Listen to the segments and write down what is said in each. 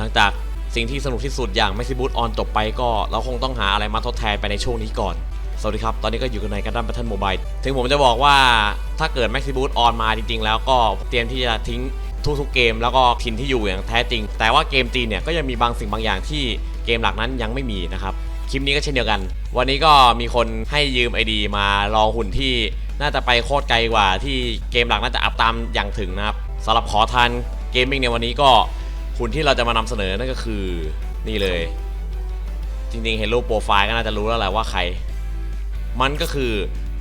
หลังจากสิ่งที่สนุกที่สุดอย่างแม็กซิบูตออนจบไปก็เราคงต้องหาอะไรมาทดแทนไปในช่วงนี้ก่อน สวัสดีครับ ตอนนี้ก็อยู่กันในกันดั้มแพทเทิร์นโมบายถึงผมจะบอกว่าถ้าเกิดแม็กซิบูตออนมาจริง ๆ แล้วก็เตรียมที่จะทิ้งทุกๆเกมแล้วก็ถิ่นที่อยู่อย่างแท้จริง แต่ว่าเกมจีนเนี่ยก็ยังมีบางสิ่งบางอย่างที่เกมหลักนั้นยังไม่มีนะครับคลิปนี้ก็เช่นเดียวกัน วันนี้ก็มีคนให้ยืมไอดีมาลองหุ่นที่น่าจะไปโคตรไกลกว่าที่เกมหลักน่าจะอัพตามอย่างถึงนะครับสำหรับขอทานเกมมิ่งในวันนี้ก็ หุ่นที่เราจะมานำเสนอนั่นก็คือนี่เลย จริงๆ เห็นรูปโปรไฟล์ก็น่าจะรู้แล้วแหละว่าใคร มันก็คือ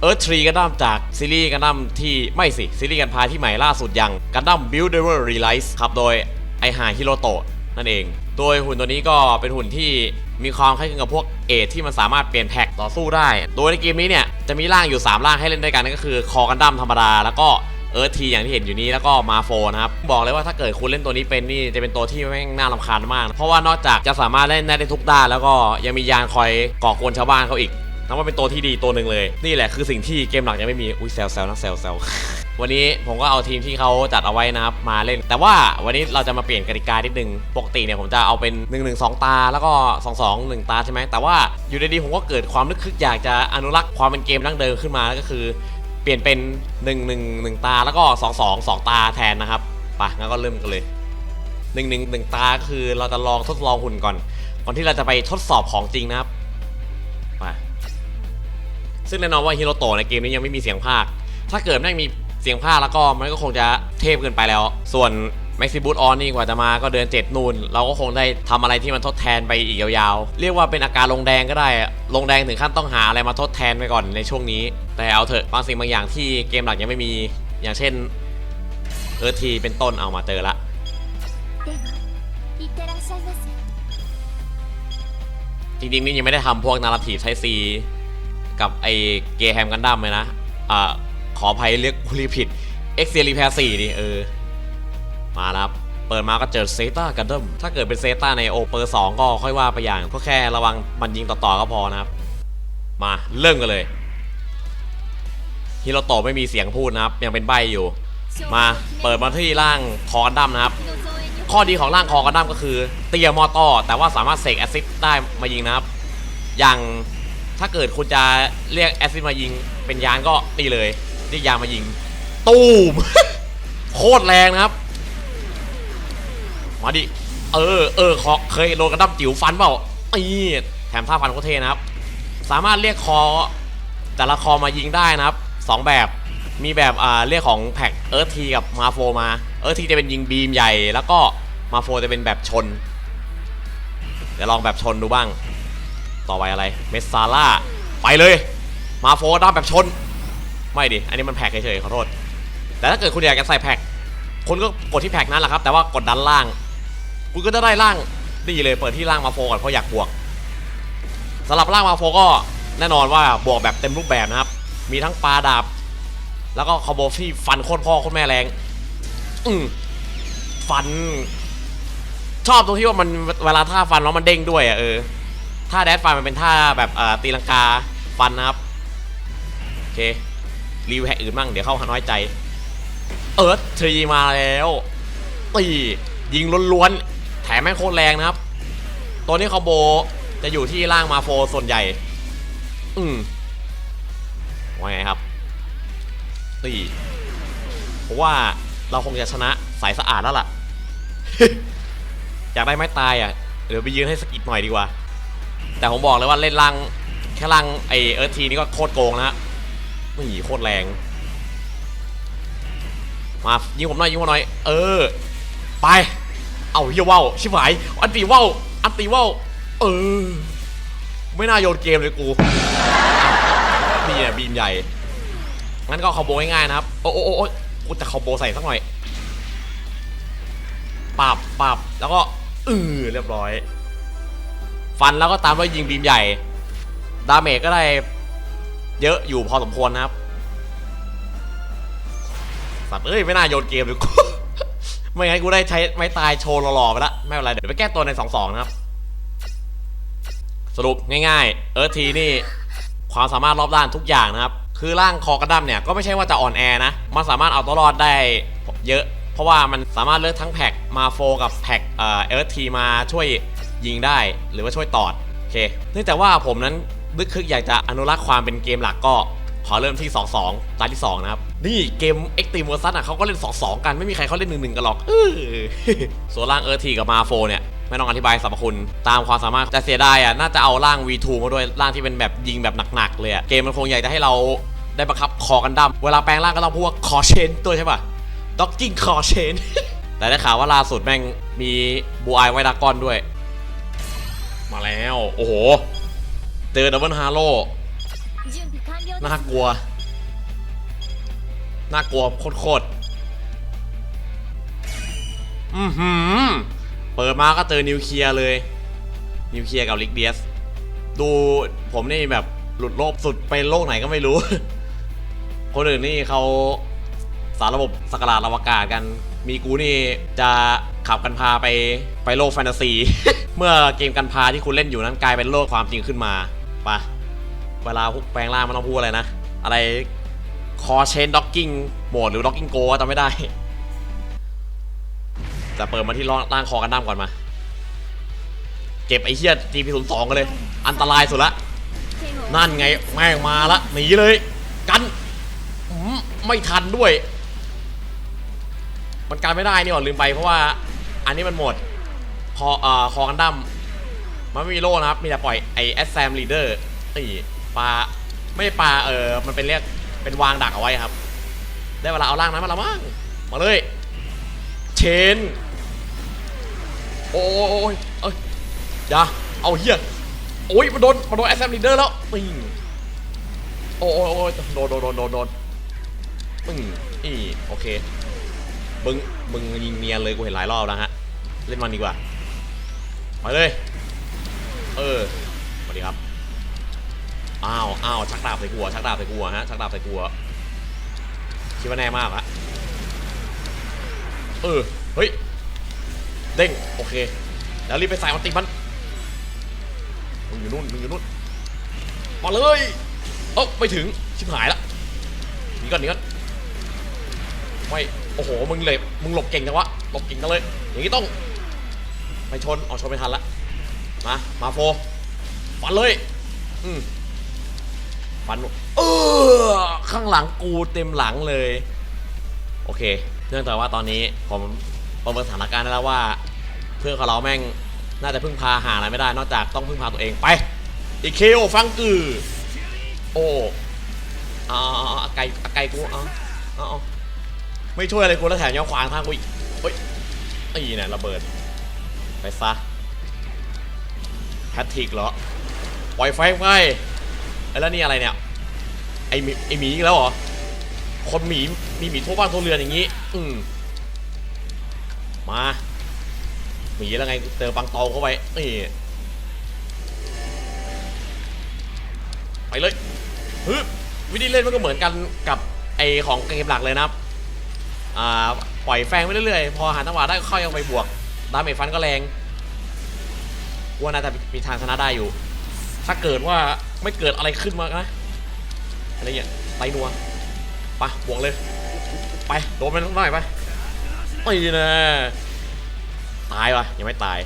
Earth Tree กันดั้มจากซีรีส์กันดั้มที่ไม่สิ ซีรีส์กันพายที่ใหม่ล่าสุดอย่างกันดั้ม Builder Realize ครับโดยไอฮาฮิโรโตะนั่นเอง โดยหุ่นตัวนี้ก็เป็นหุ่นที่มีความคล้ายคลึงกับพวกเอทที่มันสามารถเปลี่ยนแพ็กต่อสู้ได้ โดยในเกมนี้เนี่ยจะมีร่างอยู่ 3 ร่างให้เล่นด้วยกันนั่นก็คือคอกันดั้มธรรมดาแล้วก็ เอิร์ธทีอย่างที่เห็นอยู่นี้แล้วก็มาโฟนะครับ บอกเลยว่าถ้าเกิดคุณเล่นตัวนี้เป็นนี่จะเป็นตัวที่แม่งน่ารำคาญมากนะเพราะว่านอกจากจะสามารถเล่นได้ทุกด้าน แล้วก็ยังมียานคอยก่อกวนชาวบ้านเขาอีกนับว่าเป็นตัวที่ดีตัวหนึ่งเลย นี่แหละคือสิ่งที่เกมหลักยังไม่มี อุ้ยแซวแซวนะแซวแซววันนี้ผมก็เอาทีมที่เขาจัดเอาไว้นะครับมาเล่น แต่ว่าวันนี้เราจะมาเปลี่ยนกติกานิดนึง ปกติเนี่ยผมจะเอาเป็น 1 1 2 ตา แล้วก็ 2 2 1 ตาใช่ไหม แต่ว่าอยู่ดีๆผมก็เกิดความนึกคึกอยากจะอนุรักษ์ความเป็นเกมดั้งเดิมขึ้นมา ก็คือ เปลี่ยนเป็น1 1 1ตาแล้วก็2 2 2ตาแทนนะครับไปงั้นก็เริ่มกันเลย1 1 1ตาคือเราจะลองทดลองหุ่นก่อนก่อนที่เราจะไปทดสอบของจริงนะครับไปซึ่งแน่นอนว่าฮิโรโตะในเกมนี้ยังไม่มีเสียงภาค ถ้าเกิดแม่งมีเสียงภาคแล้วก็มันก็คงจะเทพเกินไปแล้ว ส่วน แม็กซิบูตออนนี่กว่าจะมาก็เดือน7นูน่น เราก็คงได้ทำอะไรที่มันทดแทนไปอีกยาวๆ เรียกว่าเป็นอาการลงแดงก็ได้ลงแดงถึงขั้นต้องหาอะไรมาทดแทนไปก่อนในช่วงนี้ แต่เอาเถอะบางสิ่งบางอย่างที่เกมหลักยังไม่มีอย่างเช่นเออทีเป็นต้นเอามาเจอละจริงๆนี่ยังไม่ได้ทำพวกนาราทีฟไทซีกับไอเกแฮมกันดั้มเลยนะ อ่า ขออภัยเรียกคุรีผิด เอ็กเซียรีแพร์สี่นี่เออ มาครับเปิดมาก็เจอเซตากันเดิมถ้าเกิดเป็นเซตาในโอเปอร์สก็ค่อยว่าไปอย่างก็แค่ระวังมันยิงต่อๆก็พอนะครับ มาเริ่มกันเลยฮิโรโตะไม่มีเสียงพูดนะครับ ยังเป็นใบอยู่ มาเปิดมาที่ร่างคอกันดัมนะครับ ข้อดีของร่างคอกันดัมก็คือ เตียมอต่อแต่ว่าสามารถเสกแอซิดได้มายิงนะครับ อย่างถ้าเกิดคุณจะเรียกแอซิดมายิง เป็นยานก็ตีเลยเรียกยามายิง ตูมโคตรแรงนะครับ มาดิ เออ เออคอเคยโดนกระดั้มจิ๋วฟันเปล่านี่แถมท่าฟันโคตรเท่นะครับ สามารถเรียกคอ แต่ละคอมายิงได้นะครับสองแบบ มีแบบอ่าเรียกของแพ็กเอิร์ธทีกับมาโฟมา เอิร์ธทีจะเป็นยิงบีมใหญ่ แล้วก็มาโฟจะเป็นแบบชน เดี๋ยวลองแบบชนดูบ้าง ต่อไปอะไร เมสซาร่า ไปเลย มาโฟด้ามแบบชน ไม่ดิ อันนี้มันแพ็กเฉยๆขอโทษ แต่ถ้าเกิดคุณอยากจะใส่แพ็กคุณก็กดที่แพ็กนั้นแหละครับ แต่ว่ากดดันล่าง คุณก็จะได้ล่างดีเลยเปิดที่ล่างมาโฟก่อนเพราะอยากบวกสำหรับล่างมาโฟก็แน่นอนว่าบวกแบบเต็มรูปแบบนะครับ มีทั้งปลาดาบ แล้วก็คอมโบที่ฟันโคตรพ่อโคตรแม่แรง อืฟัน ชอบตรงที่ว่ามันเวลาท่าฟันแล้วมันเด้งด้วยอะเออท่าแดดฟันมันเป็นท่าแบบตีลังกาฟันนะครับโอเครีวิวแฮกอื่นบ้างเดี๋ยวเข้าหาน้อยใจ เอิร์ธทรีมาแล้วตียิงล้วนๆ ถมแม่งโคตรแรงนะครับ ตัวนี้คอมโบจะอยู่ที่ล่างมาโฟส่วนใหญ่ อืมว่าไงครับตีเพราะว่าเราคงจะชนะสายสะอาดแล้วล่ะ อยากได้ไม้ตายอะ เดี๋ยวไปยืนให้สกิดหน่อยดีกว่า แต่ผมบอกเลยว่าเล่นล่างแค่ล่างไอเอิร์ธทีนี่ก็โคตรโกงนะฮะนี่โคตรแรง มายิงผมหน่อยยิงผมหน่อย เออ ไป เอาเฮียว่าวชิบหายอันตีว่าวอันตีว่าวเออ ไม่น่าโยนเกมเลยกูนี่แหละบีมใหญ่ งั้นก็คอมโบง่ายๆนะครับ โอ้โอ้โอ้กูจะคอมโบใส่สักหน่อยปับปับแล้วก็เออเรียบร้อย ฟันแล้วก็ตามด้วยยิงบีมใหญ่ ดาเมจก็ได้เยอะอยู่พอสมควรนะครับ สัตว์เอ้ย ไม่น่าโยนเกมเลยกู ไม่งั้นกูได้ใช้ไม้ตายโชว์หล่อๆไปละไม่เป็นไรเดี๋ยวไปแก้ตัวใน2-2นะครับสรุปง่ายๆ เอิร์ธทีนี่ความสามารถรอบด้านทุกอย่างนะครับ คือร่างคอกระดั้มเนี่ยก็ไม่ใช่ว่าจะอ่อนแอนะ มันสามารถเอาตัวรอดได้เยอะ เพราะว่ามันสามารถเลือกทั้งแพ็กมาโฟกับแพ็กเอ่อเอร์ธทีมาช่วยยิงได้หรือว่าช่วยตอดโอเคเนื่องจากว่าผมนั้นนึกคึกอยากจะอนุรักษ์ความเป็นเกมหลักก็ ขอเริ่มที่ 2-2 ตาที่ 2 นะครับ นี่เกมเอ็กติมเวอร์ซันอะเขาก็เล่น 2-2 กันไม่มีใครเขาเล่น 1-1 กันหรอกเออส่วนล่างเออร์ทีกับมาโฟเนี่ยไม่ต้องอธิบายสรรพคุณตามความสามารถแต่เสียดายอะน่าจะเอาร่าง V2 มาด้วยร่างที่เป็นแบบยิงแบบหนักๆเลยเกมมันคงใหญ่จะให้เราได้บังคับคอกันดั้มเวลาแปลงร่างก็ต้องพูดว่าคอเชนตัวใช่ป่ะด็อกกิ้งคอเชนแต่ได้ข่าวว่าล่าสุดแม่งมีบูไอไวดาก้อนด้วย มาแล้ว โอ้โห เจอดับเบิลฮาโร น่ากลัว น่ากลัวโคตรๆอือหือ เปิดมาก็เจอนิวเคลียร์เลย นิวเคลียร์กับลิกเดียส ดูผมนี่แบบหลุดโลกสุดไปโลกไหนก็ไม่รู้ คนอื่นนี่เขาสารระบบสกราดอวกาศกัน มีกูนี่จะขับกันพาไปไปโลกแฟนตาซี เมื่อเกมกันพาที่คุณเล่นอยู่นั้นกลายเป็นโลกความจริงขึ้นมาไปะ เวลาพวกแปลงร่างมันต้องพูดอะไรนะ อะไรคอเชนด็อกกิ้งโหมดหรือด็อกกิ้งโกจำไม่ได้แต่เปิดมาที่ร่างคอกันดั้มก่อนมา เก็บไอ้เหี้ย GP02 กันเลย อันตรายสุดละ นั่นไงแม่งมาละหนีเลย กันไม่ทันด้วย มันการไม่ได้นี่หว่าลืมไปเพราะว่า อันนี้มันหมดคอเอ่อคอกันดั้มมันไม่มีโล่นะครับ มีแต่ปล่อยไอแอสแซมลีเดอร์นี่ ปลาไม่ปลาเออมันเป็นเรียกเป็นวางดักเอาไว้ครับ ได้เวลาเอาล่างนั้นมาและมั้งมาเลย เชน โอ้ยเอ้ยอย่าเอาเฮียโอ้ยมันโดนมันโดนแอสแซมลีเดอร์แล้วปึ้งโอ้โอ้โอ้ยโดนโดนโดนโดนโดนปึ้งอีโอเคมึงมึงยิงเนียนเลยกูเห็นหลายรอบแล้วฮะเล่นมันดีกว่าไปเลย เออสวัสดีครับ อ้าวอ้าวชักดาบใส่กัวชักดาบใส่กัวฮะชักดาบใส่กัวคิดว่าแน่มากอะเออเฮ้ยเด้งโอเค แล้วรีบไปใส่มันติมันมึงอยู่นู่นมึงอยู่นู่นมาเลยเอ้าไม่ถึงชิบหายละนี่ก่อนนี่ก่อนไม่โอ้โหมึงเลยมึงหลบเก่งจังวะหลบเก่งจังเลยอย่างนี้ต้องไม่ชนเอาชนไม่ทันละมามาโฟฟันเลยอืม ฟันเออข้างหลังกูเต็มหลังเลย โอเค เนื่องจากว่าตอนนี้ผมประเมินสถานการณ์ได้แล้วว่า เพื่อนของเราแม่งน่าจะพึ่งพาหาอะไรไม่ได้ นอกจากต้องพึ่งพาตัวเองไปอีเคโอฟังกือโอ้อ่าไกลไกลกูเอาเอาเอาไม่ช่วยอะไรกูแล้วแถมยังขวางทางกูอีกเฮ้ยไอ้เนี่ยระเบิด ไปซะแพทริกเหรอปล่อยไฟไป ไอ้แล้วนี่อะไรเนี่ย ไอ้หมีไอ้หมีอีกแล้วเหรอ คนหมีมีหมีทั่วบ้านทั่วเรือนอย่างนี้ อืมมาหมีแล้วไงเจอปังตองเข้าไปนี่ไปเลยฮึบวิธีเล่นมันก็เหมือนกันกับไอของเกมหลักเลยนะครับอ่าปล่อยแฟงไปเรื่อยๆ พอหาจังหวะได้ก็ค่อยเอาไปบวก ดาเมจฟันก็แรงว่าน่าจะมีทางชนะได้อยู่ ถ้าเกิดว่า ไม่เกิดอะไรขึ้นมานะอะไรเงี้ยไตนัวไปบวกเลย ไปโดนมันหน่อยไปไม่นะตายวะยังไม่ตาย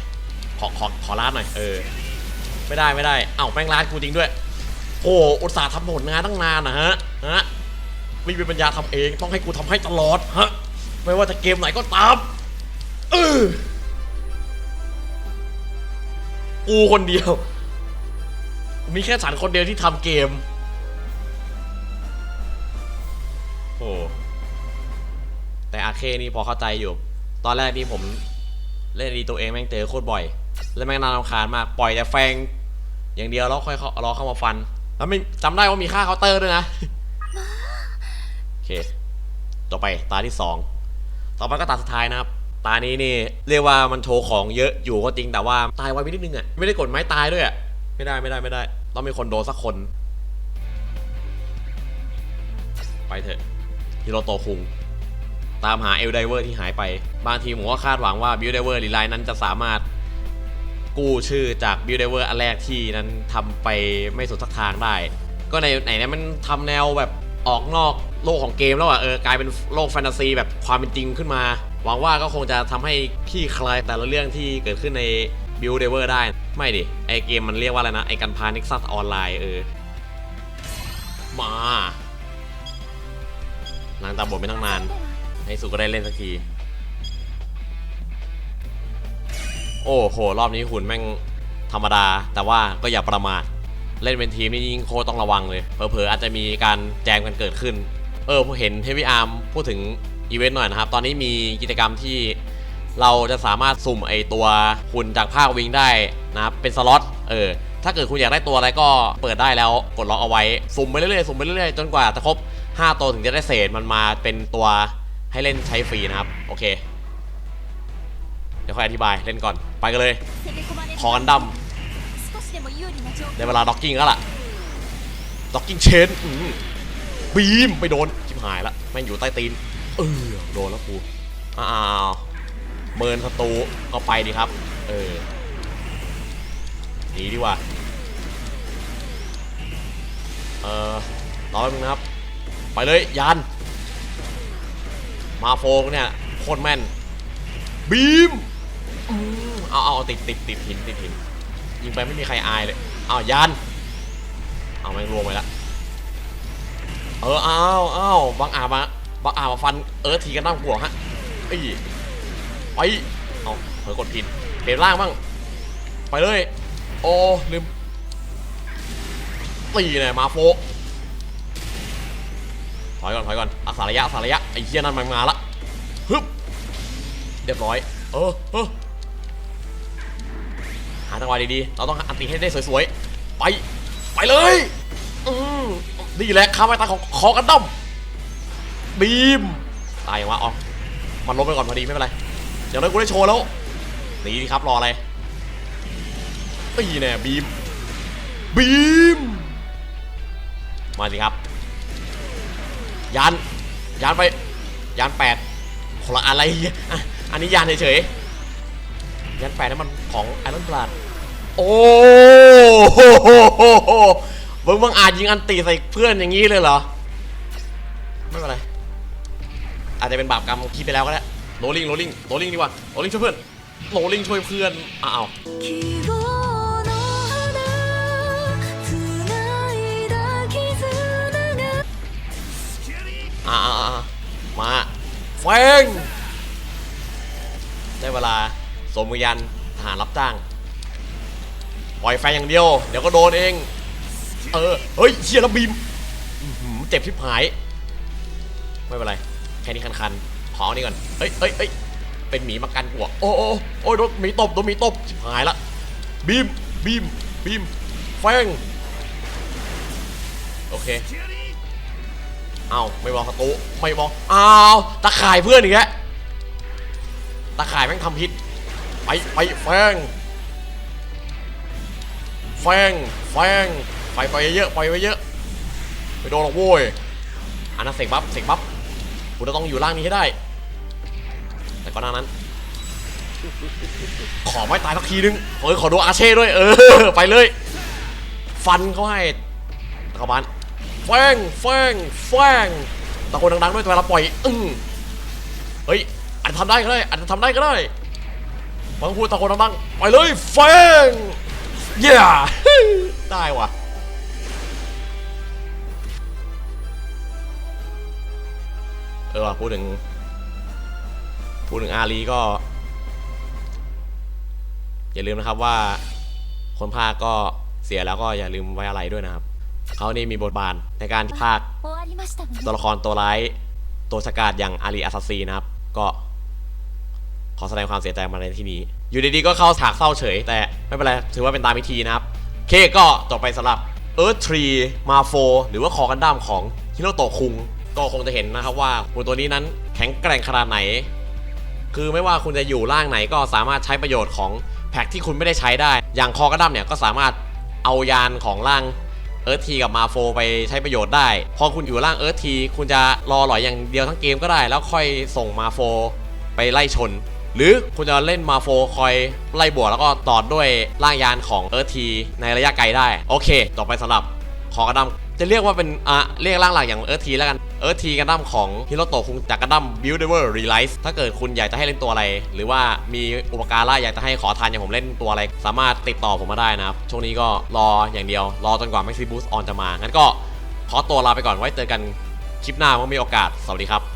ขอขอขอลาดหน่อยเออ ไม่ได้ไม่ได้ เอ้าแม่งลาดกูจริงด้วยโอ้อุตส่าห์ทำผลงานตั้งนานนะฮะฮะไม่มีปัญญาทำเองต้องให้กูทำให้ตลอดฮะไม่ว่าจะเกมไหนก็ตามเออกูคนเดียว มีแค่ฉันคนเดียวที่ทำเกม โอ้ แต่อาเคนี่พอเข้าใจอยู่ ตอนแรกนี่ผมเล่นดีตัวเองแม่งเจอโคตรบ่อย แล้วแม่งน่ารำคาญมาก ปล่อยแต่แฟง อย่างเดียวแล้วค่อยเข้ารอเข้ามาฟัน แล้วไม่จำได้ว่ามีค่าเคาน์เตอร์ด้วยนะ โอเค ต่อไปตาที่สอง ต่อไปก็ตาสุดท้ายนะครับตานี้นี่เรียกว่ามันโชว์ของเยอะอยู่ก็จริงแต่ว่าตายไวไปนิดนึงอะไม่ได้กดไม้ตายด้วยอะไม่ได้ไม่ได้ไม่ได้ ต้องมีคนโดนสักคน ไปเถอะฮิโรโตคุง ตามหาเอลไดเวอร์ที่หายไป บางทีผมก็คาดหวังว่าบิ l ไดเวอร์รีไลน์นั้นจะสามารถกู้ชื่อจากบิ l ไดเวอร์อันแรกที่นั้นทำไปไม่สุดสักทางได้ ก็ในไหนนี่ยมันทำแนวแบบออกนอกโลกของเกมแล้วอะเออกลายเป็นโลกแฟนตาซีแบบความเป็นจริงขึ้นมา หวังว่าก็คงจะทำให้ขี้คลายแต่ละเรื่องที่เกิดขึ้นใน บิลเดเวอร์ได้ ไม่ดิ ไอเกมมันเรียกว่าอะไรนะ ไอกันพานิกซัสออนไลน์เออ มาหลังตาบทไปตั้งนานในสุก็ได้เล่นสักที โอ้โห รอบนี้หุ่นแม่งธรรมดา แต่ว่าก็อย่าประมาท เล่นเป็นทีมนี่ยิ่งโคตรต้องระวังเลย เผลอๆอาจจะมีการแจมกันเกิดขึ้น เออผมเห็นเทวีอาร์มพูดถึงอีเวนต์หน่อยนะครับ ตอนนี้มีกิจกรรมที่ เราจะสามารถสุ่มไอตัวคุณจากภาควิ่งได้นะครับเป็นสล็อตเออถ้าเกิดคุณอยากได้ตัวอะไรก็เปิดได้แล้วกดล็อกเอาไว้สุ่มไปเรื่อยๆสุ่มไปเรื่อยๆจนกว่าจะครบ 5 ตัวถึงจะได้เศษมันมาเป็นตัวให้เล่นใช้ฟรีนะครับ โอเค เดี๋ยวค่อยอธิบายเล่นก่อนไปกันเลยคอนดำได้เวลาด็อกกิ้งแล้วล่ะด็อกกิ้งเชนบีมไปโดนชิบหายละแม่งอยู่ใต้ตีนเออโดนแล้วกูอ้าว เมินศัตรูก็ไปดีครับ เออหนีดีกว่า เออรอแป๊บนึงนะครับ ไปเลยยาน มาโฟกเนี่ยโคตรแม่น บีมเอาเอาเอติดติดติดหินติดหินยิงไปไม่มีใครอายเลยเอายันเอาแม่งรวมไปละเออเอาเอาบังอามาบังอามาฟันเออทีกันตั้งหัวฮะไอ้ ไปเอาเผลอกดผิดเปลี่ยนร่างบ้างไปเลย โอ้ลืมตีเนี่ยมาโฟถอยก่อนถอยก่อนอาสาระยะอาสาระยะไอ้เหี้ยนั่นมันมาละฮึบเรียบร้อย เออเออหาจังหวะดีๆเราต้องอันตีให้ได้สวยๆ ไป ไปเลยอืมนี่แหละข้าไม่ตายของคอกันดั้มบีมตายอย่างวะอ๋อมันลบไปก่อนพอดีไม่เป็นไร เดี๋ยวนั้นกูได้โชว์แล้วนีดิครับรออะไรตีแน่บีมบีมมาสิครับยานยานไปยานแปดคนละอะไรอันนี้ยานเฉยๆยันแปดนั้นมันของไอรอนบลัดโอ้โหมึงบังอาจยิงอันตีใส่เพื่อนอย่างนี้เลยเหรอไม่เป็นไรอาจจะเป็นบาปกรรมคิดไปแล้วก็ได้ โรลลิงโรลลิงโรลลิงดีกว่าโรลลิงช่วยเพื่อนโรลลิงช่วยเพื่อนอ้าวอามาแฟงได้เวลาสมุยันทหารรับจ้างปล่อยแฟงอย่างเดียว เดี๋ยวก็โดนเอง เออ เฮ้ยเชียร์แลบีมเจ็บชิบหาย ไม่เป็นไร แค่นี้คัน ขอนนี้ก่อนเอ้ยเอ้ยเอ้ยเป็นหมีมากันกูอะโอ้โอ้โอ้ยโดนหมีตบโดนหมีตบชิบหายละบีมบีมบีมแฟงโอเคเอาไม่มองศัตรูไม่มองอ้าวตะข่ายเพื่อนอีกแล้วตะข่ายแม่งทำพิษไปไปแฟงแฟงแฟงไปไปเยอะไปไปเยอะไปโดนหรอกโว้ยอันนั้นเสกบัฟเสกบัฟ กูจะต้องอยู่ล่างนี้ให้ได้ แต่ก็หน้านั้น ขอไม่ตายสักทีนึงเฮ้ยขอดูอาเช่ด้วย เออ ไปเลย ฟันเขาให้เข้าบ้านแฟงแฟงแฟงตะโกนดังๆด้วยเวลาปล่อยอึ้งเฮ้ยอาจจะทำได้ก็ได้อาจจะทำได้ก็ได้บางพูดตะโกนดังๆไปเลยแฟงเย้ได้ว่ะ เออพูดถึง พูดถึงอารีก็ อย่าลืมนะครับว่า คนภาคก็เสียแล้วก็อย่าลืมไว้อะไรด้วยนะครับ เขานี่มีบทบาทในการภาคตัวละครตัวร้าย ตัวสกัดอย่างอารีอาซาซีนะครับ ก็ขอแสดงความเสียใจมาในที่นี้ อยู่ดีๆก็เข้าฉากเศร้าเฉย แต่ไม่เป็นไร ถือว่าเป็นตามพิธีนะครับ เคก็ต่อไปสำหรับเอิร์ธทรีมาโฟหรือว่าคอกันด้ามของฮิโรโตะคุง ก็คงจะเห็นนะครับว่าหุ่นตัวนี้นั้นแข็งแกร่งขนาดไหน คือไม่ว่าคุณจะอยู่ร่างไหนก็สามารถใช้ประโยชน์ของแพ็กที่คุณไม่ได้ใช้ได้ อย่างคอกระดัมเนี่ยก็สามารถเอายานของร่างเอิร์ธทีกับมาโฟไปใช้ประโยชน์ได้ พอคุณอยู่ร่างเอิร์ธทีคุณจะรอหลอยอย่างเดียวทั้งเกมก็ได้ แล้วค่อยส่งมาโฟไปไล่ชน หรือคุณจะเล่นมาโฟคอยไล่บวกแล้วก็ตอดด้วยร่างยานของเอิร์ธทีในระยะไกลได้ โอเค ต่อไปสำหรับคอกระดัม จะเรียกว่าเป็นอะเรียกร่างหลักอย่างเอิร์ธทีแล้วกันเอิร์ธทีกันดั้มของฮิโรโตะคุงจากกันดั้มบิลเดเวอร์รีไลซ์ถ้าเกิดคุณอยากจะให้เล่นตัวอะไร หรือว่ามีอุปการะอยากจะให้ขอทานอย่างผมเล่นตัวอะไร สามารถติดต่อผมมาได้นะครับ ช่วงนี้ก็รออย่างเดียว รอจนกว่า Maxi Boost On จะมางั้นก็ขอตัวลาไปก่อนไว้เจอกันคลิปหน้าเมื่อมีโอกาสสวัสดีครับ